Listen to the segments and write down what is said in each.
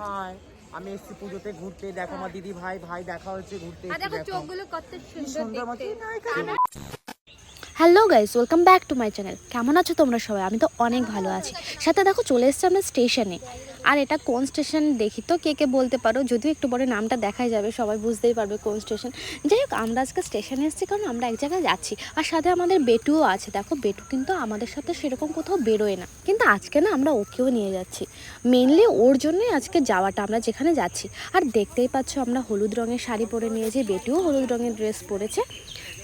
High আমি এসছি পুজোতে ঘুরতে দেখো আমার দিদি ভাই ভাই দেখা হচ্ছে ঘুরতে দেখো চোখগুলো কত সুন্দর hello guys welcome back to my channel কেমন আছো তোমরা সবাই? আমি তো অনেক ভালো আছি। সাথে দেখো চলে এসছি আমরা স্টেশনে আর এটা কোন স্টেশন দেখি তো? কে কে বলতে পারো? যদিও একটু পরে নামটা দেখাই যাবে, সবাই বুঝতেই পারবে কোন স্টেশন। যাই হোক, আমরা আজকে স্টেশনে এসেছি কারণ আমরা এক জায়গায় যাচ্ছি। আর সাথে আমাদের বেটুও আছে। দেখো, বেটু কিন্তু আমাদের সাথে সেরকম কোথাও বেরোয় না। কিন্তু আজকে না আমরা ওকেও নিয়ে যাচ্ছি। মেনলি ওর জন্যই আজকে যাওয়াটা আমরা যেখানে যাচ্ছি। আর দেখতেই পাচ্ছ, আমরা হলুদ রঙের শাড়ি পরে নিয়েছি, বেটুও হলুদ রঙের ড্রেস পরেছে।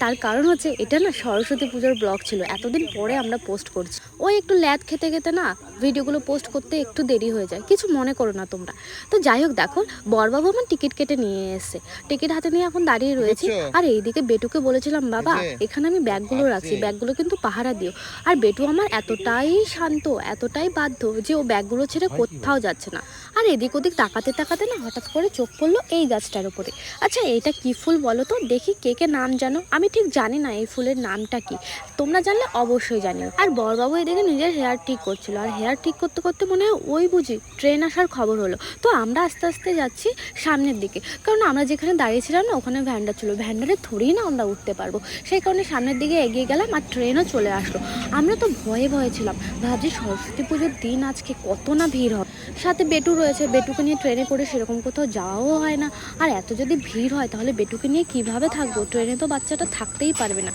তার কারণ হচ্ছে এটা না সরস্বতী পুজোর ব্লগ ছিল এতদিন পরে আমরা পোস্ট করছি। ওই একটু ল্যাদ খেতে খেতে না ভিডিওগুলো পোস্ট করতে একটু দেরি হয়ে যায় কিছু মনে করো না তোমরা। তো যাই হোক দেখো বরবাবু আমার টিকিট কেটে নিয়ে এসছে। টিকিট হাতে নিয়ে এখন দাঁড়িয়ে রয়েছে। আর এইদিকে বেটুকে বলেছিলাম বাবা এখানে আমি ব্যাগগুলো রাখছি। ব্যাগগুলো কিন্তু পাহারা দিও। আর বেটু আমার এতটাই শান্ত এতটাই বাধ্য যে ও ব্যাগগুলো ছেড়ে কোথাও যাচ্ছে না। আর এদিক ওদিক তাকাতে তাকাতে না হঠাৎ করে চোখ পড়ল এই গাছটার উপরে। আচ্ছা এটা কি ফুল বলো তো? দেখি কে কে নাম জানো? আমি ঠিক জানি না এই ফুলের নামটা কি। তোমরা জানলে অবশ্যই জানিও। আর বরবাবু এদিকে নিজের হেয়ার ঠিক করছিল। আর হেয়ার ঠিক করতে করতে মনে হয় ওই বুঝি ট্রেন আসার খবর হলো। তো আমরা আস্তে আস্তে যাচ্ছি সামনের দিকে। কারণ আমরা যেখানে দাঁড়িয়েছিলাম না, ওখানে ভ্যানটা ছিল। ভ্যানটারে থোড়েই না আমরা উঠতে পারব। সেই কারণে সামনের দিকে এগিয়ে গেলাম আর ট্রেনও চলে আসলো। আমরা তো ভয়ে ভয়ে ছিলাম। ভাবছি সরস্বতী পুজোর দিন আজকে কত না ভিড় হবে। সাথে বেটু রয়েছে। বেটুকে নিয়ে ট্রেনে করে সেরকম কোথাও যাওয়াও হয় না। আর এত যদি ভিড় হয় তাহলে বেটুকে নিয়ে কীভাবে থাকব? ট্রেনে তো বাচ্চাটা থাকতেই পারবে না।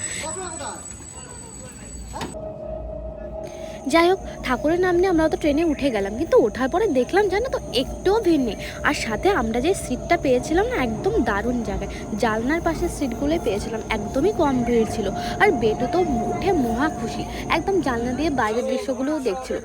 যাই হোক ঠাকুরের নাম নিয়ে আমরা তো ট্রেনে উঠে গেলাম, কিন্তু ওঠার পরে দেখলাম জানো তো একটুও ভিড় নেই। আর সাথে আমরা যে সিটটা পেয়েছিলাম না, একদম দারুণ জায়গায়। জালনার পাশের সিটগুলোই পেয়েছিলাম, একদমই কম ভিড় ছিল। আর বেটু তো উঠে মহা খুশি, একদম জানলা দিয়ে বাইরের দৃশ্যগুলোও দেখছিল।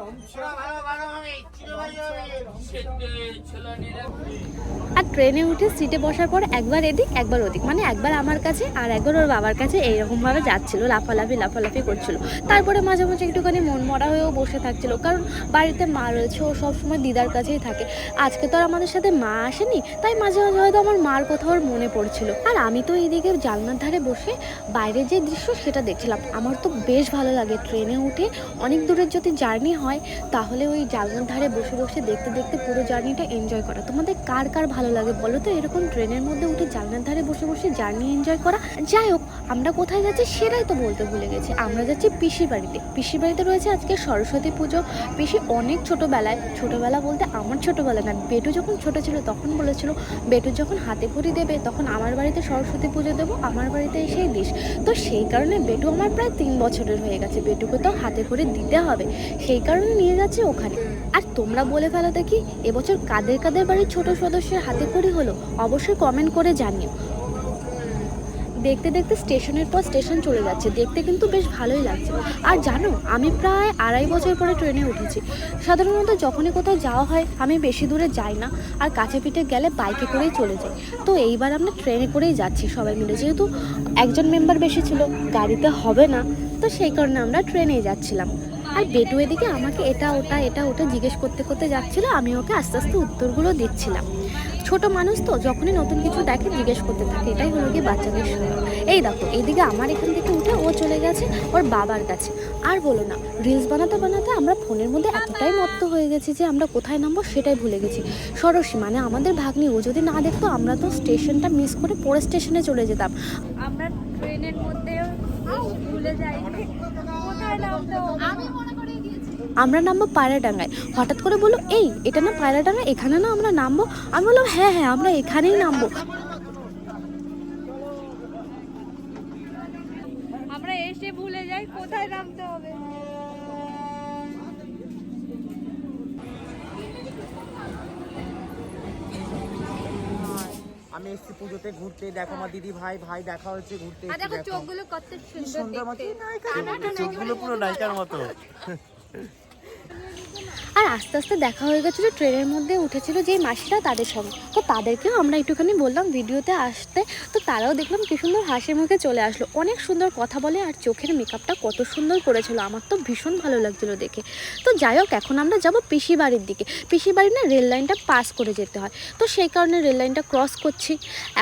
আর ট্রেনে উঠে সিটে বসার পর একবার এদিক, একবার ওদিক। মানে একবার আমার কাছে আর একবার ওর বাবার কাছে এইরকমভাবে যাচ্ছিল, লাফালাফি লাফালাফি করছিল। তারপরে মাঝে মাঝে একটুখানি মন মরা হয়েও বসে থাকছিল। কারণ বাড়িতে মা রয়েছে, ও সবসময় দিদার কাছেই থাকে। আজকে তো আর আমাদের সাথে মা আসেনি, তাই মাঝে মাঝে হয়তো আমার মার কোথাও মনে পড়ছিল। আর আমি তো এইদিকে জানলার ধারে বসে বাইরের যে দৃশ্য সেটা দেখছিলাম। আমার তো বেশ ভালো লাগে। ট্রেনে উঠে অনেক দূরের যদি জার্নি হয়, তাহলে ওই জানলার ধারে বসে বসে দেখতে দেখতে পুরো জার্নিটা এনজয় করা। তোমাদের কার কার ভালো লাগে বলো তো? এরকম ট্রেনের মধ্যে উঠে জানলার ধারে বসে বসে জার্নি এনজয় করা। যাই হোক, আমরা কোথায় যাচ্ছি সেটাই তো বলতে ভুলে গেছি। আমরা যাচ্ছি পিসির বাড়িতে। পিসির বাড়িতে রয়েছে আজকে সরস্বতী পুজো। পিসি অনেক ছোটোবেলায়, ছোটোবেলা বলতে আমার ছোটোবেলা না, বেটু যখন ছোট ছিল তখন বলেছিল, বেটু যখন হাতে খড়ি দেবে তখন আমার বাড়িতে সরস্বতী পুজো দেবো, আমার বাড়িতে এসেই দিস। তো সেই কারণে বেটু আমার প্রায় তিন বছরের হয়ে গেছে। বেটুকে তো হাতে করে দিতে হবে। সেই কারণে নিয়ে যাচ্ছে ওখানে। আর তোমরা বলে ফেলো দেখি, এবছর কাদের কাদের বাড়ির ছোট সদস্যের হাতে খড়ি হলো, অবশ্যই কমেন্ট করে জানিও। দেখতে দেখতে স্টেশনের পর স্টেশন চলে যাচ্ছে, দেখতে কিন্তু বেশ ভালোই লাগছে। আর জানো, আমি প্রায় আড়াই বছর পরে ট্রেনে উঠেছি। সাধারণত যখনই কোথাও যাওয়া হয়, আমি বেশি দূরে যাই না, আর কাছে পিঠে গেলে বাইকে করেই চলে যাই। তো এইবার আমরা ট্রেনে করেই যাচ্ছি সবাই মিলে, যেহেতু একজন মেম্বার বেশি ছিল, গাড়িতে হবে না, তো সেই কারণে আমরা ট্রেনেই যাচ্ছিলাম। আর বেটু এদিকে আমাকে এটা, ওটা এটা, ওটা জিজ্ঞেস করতে করতে যাচ্ছিল, আমি ওকে আস্তে আস্তে উত্তরগুলো দিচ্ছিলাম। ছোট মানুষ তো, যখনই নতুন কিছু দেখে জিজ্ঞেস করতে থাকে, এটাই হলো গিয়ে বাচ্চাদের সুন্দর এই দেখো এইদিকে আমার এখান থেকে উঠে ও চলে গেছে ওর বাবার কাছে। আর বলো না রিলস বানাতে বানাতে আমরা ফোনের মধ্যে এতটাই মত্ত হয়ে গেছি যে আমরা কোথায় নামবো সেটাই ভুলে গেছি। সরসী মানে আমাদের ভাগ্নি, ও যদি না দেখতো, আমরা তো স্টেশনটা মিস করে পরে স্টেশনে চলে যেতাম। আমরা ট্রেনের মধ্যে ভুলে যাই আমরা নামবো পায়রাডাঙ্গায়। হঠাৎ করে বলল, এই, এটা না পায়রাডাঙ্গা? এখানে না আমরা নামবো? আমি বললাম হ্যাঁ হ্যাঁ আমরা এখানেই নামবো আমরা এসে ভুলে যাই কোথায় নামতে হবে আমি এসছি পুজোতে ঘুরতে দেখো আমার দিদি ভাই ভাই দেখা হয়েছে ঘুরতে দেখো চোখগুলো কত সুন্দর চোখগুলো পুরো নায়িকার মতো। আর আস্তে আস্তে দেখা হয়ে গেছিল, ট্রেনের মধ্যে উঠেছিল যেই মাসিরা তাদের সঙ্গে। তো তাদেরকেও আমরা একটুখানি বললাম ভিডিওতে আসতে। তো তারাও দেখলাম কি সুন্দর হাসি মুখে চলে আসলো। অনেক সুন্দর কথা বলে আর চোখের মেকআপটা কত সুন্দর করেছিল। আমার তো ভীষণ ভালো লাগছিল দেখে। তো যাই হোক, এখন আমরা যাব পিসি বাড়ির দিকে। পিসি বাড়ি না রেল লাইনটা পাস করে যেতে হয়। তো সেই কারণে রেল লাইনটা ক্রস করছি।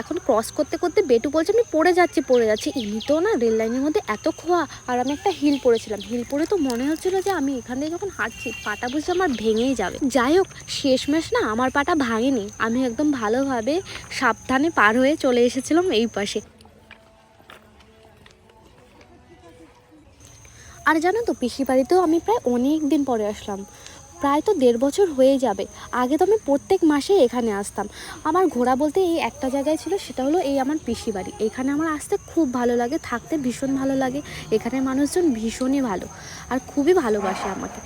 এখন ক্রস করতে করতে বেটু বলছে, আমি পড়ে যাচ্ছি পড়ে যাচ্ছি। এমনিতেও না রেল লাইনের মধ্যে এত খোয়া। আর আমি একটা হিল পরেছিলাম হিল পরে তো মনে হচ্ছিল যে আমি এখান থেকে যখন হাঁটছি, পাটা বুঝে আমার আমার ভেঙেই যাবে। যাই হোক শেষমেশ না আমার পাটা ভাঙেনি। আমি একদম ভালোভাবে সাবধানে পার হয়ে চলে এসেছিলাম এই পাশে। আর জানো তো পিসি বাড়িতেও আমি প্রায় অনেক দিন পরে আসলাম। প্রায় তো দেড় বছর হয়ে যাবে। আগে তো আমি প্রত্যেক মাসে এখানে আসতাম। আমার ঘোরা বলতে এই একটা জায়গায় ছিল, সেটা হলো এই আমার পিসি বাড়ি। এখানে আমার আসতে খুব ভালো লাগে, থাকতে ভীষণ ভালো লাগে। এখানে মানুষজন ভীষণই ভালো, আর খুবই ভালোবাসে আমাকে।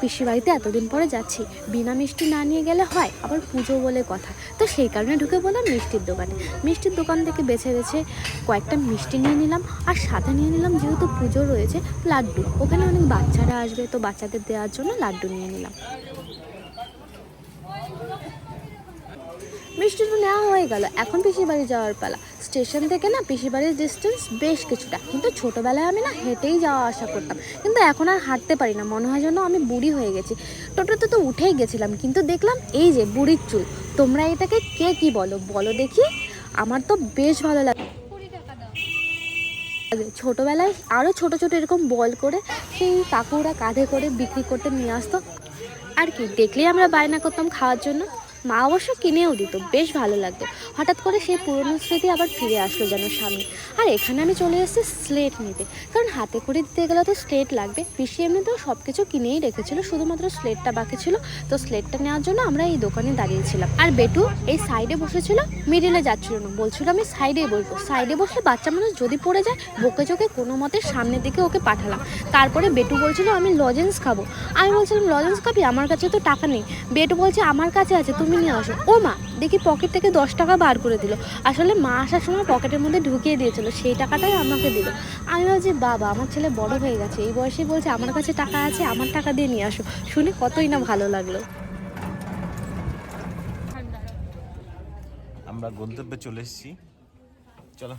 পিসি বাড়িতে এতদিন পরে যাচ্ছি। বিনা মিষ্টি না নিয়ে গেলে হয়, আবার পুজো বলে কথা। তো সেই কারণে ঢুকে বললাম মিষ্টির দোকানে। মিষ্টির দোকান থেকে বেছে বেছে কয়েকটা মিষ্টি নিয়ে নিলাম, আর সাথে নিয়ে নিলাম যেহেতু পুজো রয়েছে, লাড্ডু। ওখানে অনেক বাচ্চারা আসবে, তো বাচ্চাদের দেওয়ার জন্য লাড্ডু নিয়ে নিলাম। মিষ্টি তো নেওয়া হয়ে গেল। এখন পিসির বাড়ি যাওয়ার পালা। স্টেশন থেকে না পিসির বাড়ির ডিস্টেন্স বেশ কিছুটা। কিন্তু ছোটোবেলায় আমি না হেঁটেই যাওয়া আসা করতাম। কিন্তু এখন আর হাঁটতে পারি না। মনে হয় যেন আমি বুড়ি হয়ে গেছি। টোটোতে তো উঠেই গেছিলাম, কিন্তু দেখলাম এই যে বুড়ির চুল। তোমরা এটাকে কে কি বলো? বলো দেখি। আমার তো বেশ ভালো লাগে। ছোটোবেলায় আরও ছোট ছোট এরকম বল করে সেই কাকুরা কাঁধে করে বিক্রি করতে নিয়ে আসতো। আর কি, দেখলেই আমরা বায়না করতাম খাওয়ার জন্য। মা অবশ্য কিনেও দিত বেশ ভালো লাগতো। হঠাৎ করে সেই পুরনো স্মৃতি আবার ফিরে আসলো যেন সামনে আর এখানে আমি চলে এসেছি স্লেট নিতে, কারণ হাতে করে দিতে গেলে তো স্লেট লাগবে। পিসি এমনিতেও সব কিছু কিনেই রেখেছিল, শুধুমাত্র স্লেটটা বাকি ছিল। তো স্লেটটা নেওয়ার জন্য আমরা এই দোকানে দাঁড়িয়েছিলাম আর বেটু এই সাইডে বসেছিল মিডিলে যাচ্ছিল না। বলছিল, আমি সাইডেই বসবো। সাইডে বসলে বাচ্চা মানুষ যদি পড়ে যায়, বকে চোখে কোনো মতে সামনের দিকে ওকে পাঠালাম। তারপরে বেটু বলছিল, আমি লজেন্স খাব। আমি বলছিলাম লজেন্স খাবি? আমার কাছে তো টাকা নেই। বেটু বলছে, আমার কাছে আছে, তুমি নিয়ে আসো। ও মা, দেখি পকেট থেকে দশ টাকা বার করে দিল। আসলে মা আসার সময় পকেটের মধ্যে ঢুকিয়ে দিয়েছিল, সেই টাকাটাই আমাকে দিল। আমি ভাবছি, বাবা, আমার ছেলে বড় হয়ে গেছে। এই বয়সে বলছে, আমার কাছে টাকা আছে, আমার টাকা দিয়ে নিয়ে আসো। শুনে কতই না ভালো লাগল। আমরা গন্তব্যে চলে এসেছি। চলো।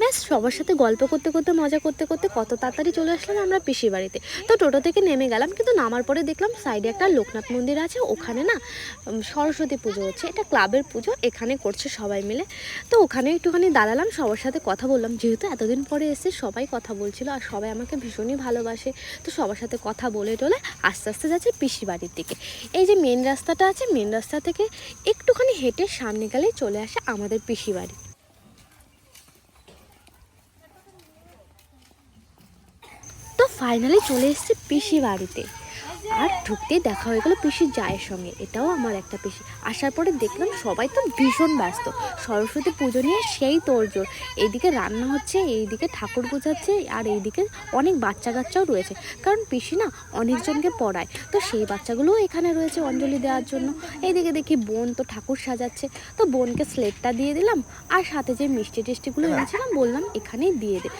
ব্যাস, সবার সাথে গল্প করতে করতে, মজা করতে করতে কত তাড়াতাড়ি চলে আসলাম আমরা পিসি বাড়িতে। তো টোটো থেকে নেমে গেলাম, কিন্তু নামার পরে দেখলাম সাইডে একটা লোকনাথ মন্দির আছে, ওখানে না সরস্বতী পুজো হচ্ছে। এটা ক্লাবের পুজো, এখানে করছে সবাই মিলে। তো ওখানে একটুখানি দাঁড়ালাম, সবার সাথে কথা বললাম। যেহেতু এতদিন পরে এসে সবাই কথা বলছিল আর সবাই আমাকে ভীষণই ভালোবাসে। তো সবার সাথে কথা বলে টলে আস্তে আস্তে যাচ্ছে পিসি বাড়ির দিকে। এই যে মেন রাস্তাটা আছে মেন রাস্তা থেকে একটুখানি হেঁটে সামনে গেলেই চলে আসে আমাদের পিসি বাড়ি। ফাইনালি চলে এসেছি পিসি বাড়িতে। আর ঢুকতেই দেখা হয়ে গেল পিসির জায়ের সঙ্গে। এটাও আমার একটা পিসি। আসার পরে দেখলাম সবাই তো ভীষণ ব্যস্ত। সরস্বতী পুজো নিয়ে সেই তোড়জোড়। এইদিকে রান্না হচ্ছে, এইদিকে ঠাকুর বোঝাচ্ছে আর এইদিকে অনেক বাচ্চা কাচ্চাও রয়েছে। কারণ পিসি না অনেকজনকে পড়ায়। তো সেই বাচ্চাগুলোও এখানে রয়েছে অঞ্জলি দেওয়ার জন্য। এইদিকে দেখি বোন তো ঠাকুর সাজাচ্ছে। তো বোনকে স্লেটটা দিয়ে দিলাম। আর সাথে যে মিষ্টি টিষ্টিগুলো এনেছিলাম, বললাম এখানেই দিয়ে দে।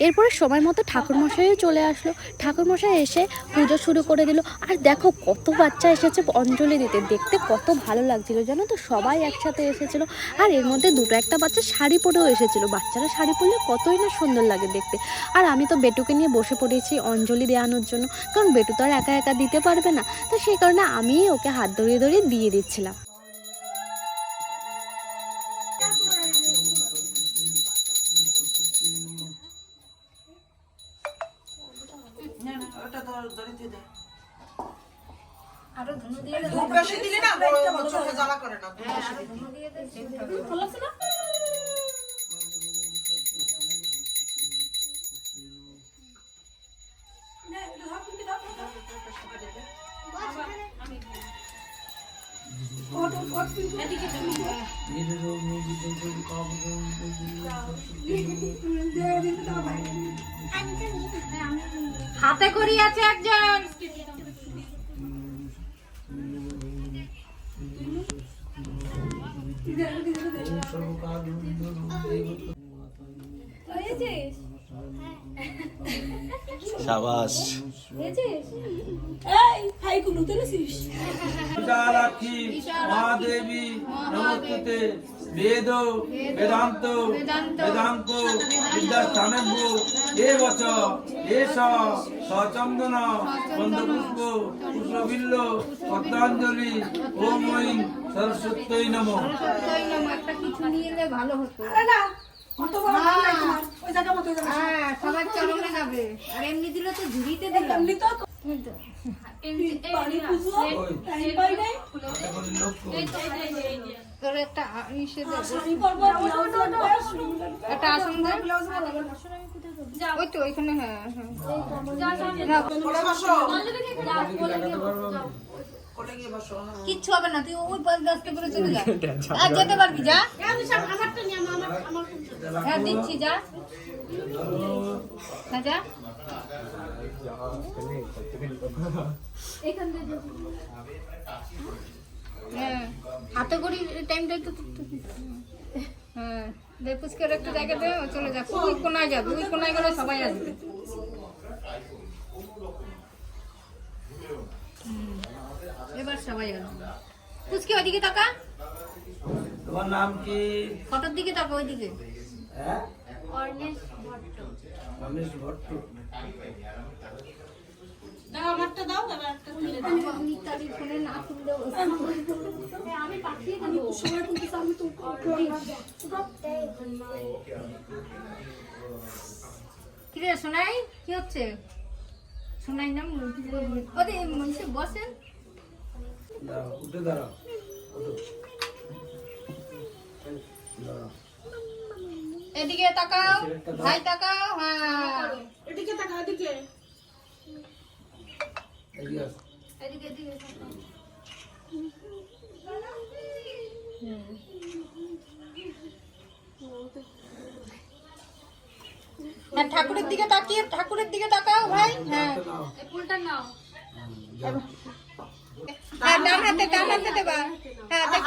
এরপরে সময় মতো ঠাকুরমশাইও চলে আসলো। ঠাকুরমশাই এসে পুজো শুরু করে দিল। আর দেখো কত বাচ্চা এসেছে অঞ্জলি দিতে। দেখতে কত ভালো লাগছিল, জানো তো? সবাই একসাথে এসেছিল। আর এর মধ্যে দুটো একটা বাচ্চা শাড়ি পরেও এসেছিল। বাচ্চারা শাড়ি পরলে কতই না সুন্দর লাগে দেখতে। আর আমি তো বেটুকে নিয়ে বসে পড়েছি অঞ্জলি দেওয়ানোর জন্য। কারণ বেটু তো আর একা একা দিতে পারবে না। তো সেই কারণে আমিই ওকে হাত ধরিয়ে ধরিয়ে দিয়ে দিচ্ছিলাম। হাতে করি আছে একজন। সাবাস। বিশালাক্ষী মহাদেবী নমস্তুতে বেদ বেদান্ত বেদান্ত বিদ্যাস্থানব্য এ বচ এস সচন্দন গন্ধপুষ্প পুষ্পবিল্ল পদ্মাঞ্জলি ওম ঐং সরস্বত্যই নম। একটা কিছু নিয়ে এলে ভালো হতো। হ্যাঁ। সবার চরণে যাবে। আর এমনি দিলে তো ঝুড়িতে আ- একটা আসন ওই তো ওইখানে হ্যাঁ হ্যাঁ। না, কোলে বসো। কোলে গিয়ে বসো। হ্যাঁ। কিচ্ছু হবে না তুই ওই পাশ রাস্তা করে চলে যা। আর যেতে পারবি যা। হ্যাঁ দিচ্ছি যা। না যা। হ্যাঁ হাতে করি টাইমটা একটু হ্যাঁ দে পুচকের একটু জায়গা দে চলে যা ওই কোনায় যাবে ওই কোনায় গেলে সবাই আসবে এবার সবাই আসবে পুচকে ওইদিকে তাকা তোমার নাম কি ফটোর দিকে তাকা ওইদিকে হ্যাঁ রমেশ ভট্ট মিতালির ফোনে না খুললেও আমি পাঠিয়ে দেবো। কিরে শোনাই কি হচ্ছে? শোনাই না ওদের মনীষে বসেন উঠে দাঁড়াও। এদিকে তাকাও। ভাই তাকাও। হ্যাঁ। এদিকে তাকা এদিকে এদিকে আসো। এদিকে এদিকে তাকাও। হ্যাঁ ঠাকুরের দিকে তাকিয়ে, ঠাকুরের দিকে তাকাও ভাই হ্যাঁ। নাও। হ্যাঁ ডান দেবা। হ্যাঁ হ্যাঁ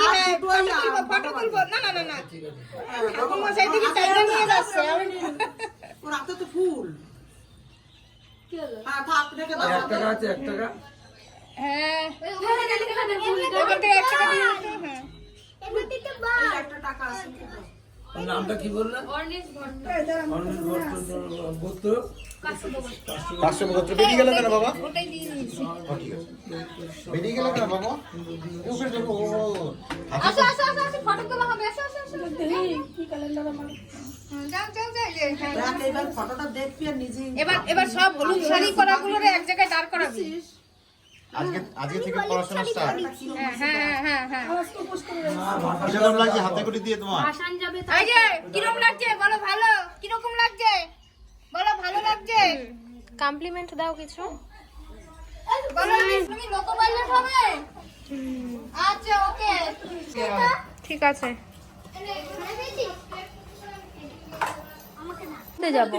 ফুল। নামটা কি বললেন পাঁচশো গোত্র বেরিয়ে গেল কেন বাবা? বেরিয়ে গেল কেন বাবা। আসো আসো আসো ফটো তোলা হবে। আসো আসো আসো হ্যাঁ। এবার এবার এবার সব হলুদ শাড়ি পরা এক জায়গায় দাঁড় করাবি। আজকে আজকে থেকে পড়াশোনা স্টার্ট হ্যাঁ হ্যাঁ হ্যাঁ হ্যাঁ কীরকম লাগছে হাতে করে দিয়ে তোমার। এই যে কীরকম লাগছে? বলো ভালো। কীরকম লাগছে? বলো ভালো লাগছে? কমপ্লিমেন্ট দাও কিছু। বলো তুমি লোকো পাইলট হবে? আচ্ছা ওকে। ঠিক আছে। যাব।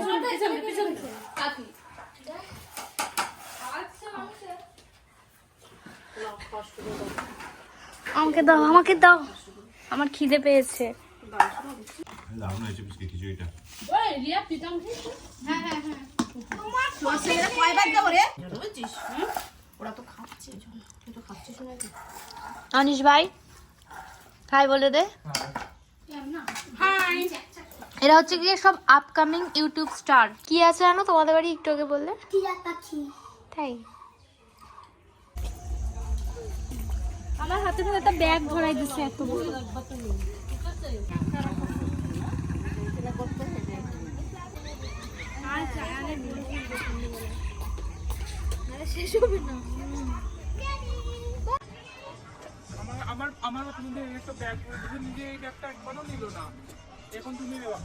আমাকে দাও আমাকে দাও। আমার খিদে পেয়েছে? অনিশ ভাই হাই বলে দে। এরা হচ্ছে গিয়ে সব আপকামিং ইউটিউব স্টার কি আছে জানো? তোমাদের বাড়ি একটু আগে বললে? তাই? আমার হাতে ধরে একটা ব্যাগ ধরাই দিচ্ছে এত বড়। আমার আমার একটা ব্যাগ নিজে এই ব্যাগটা একবারও নিল না। এখন তুমি নেওয়া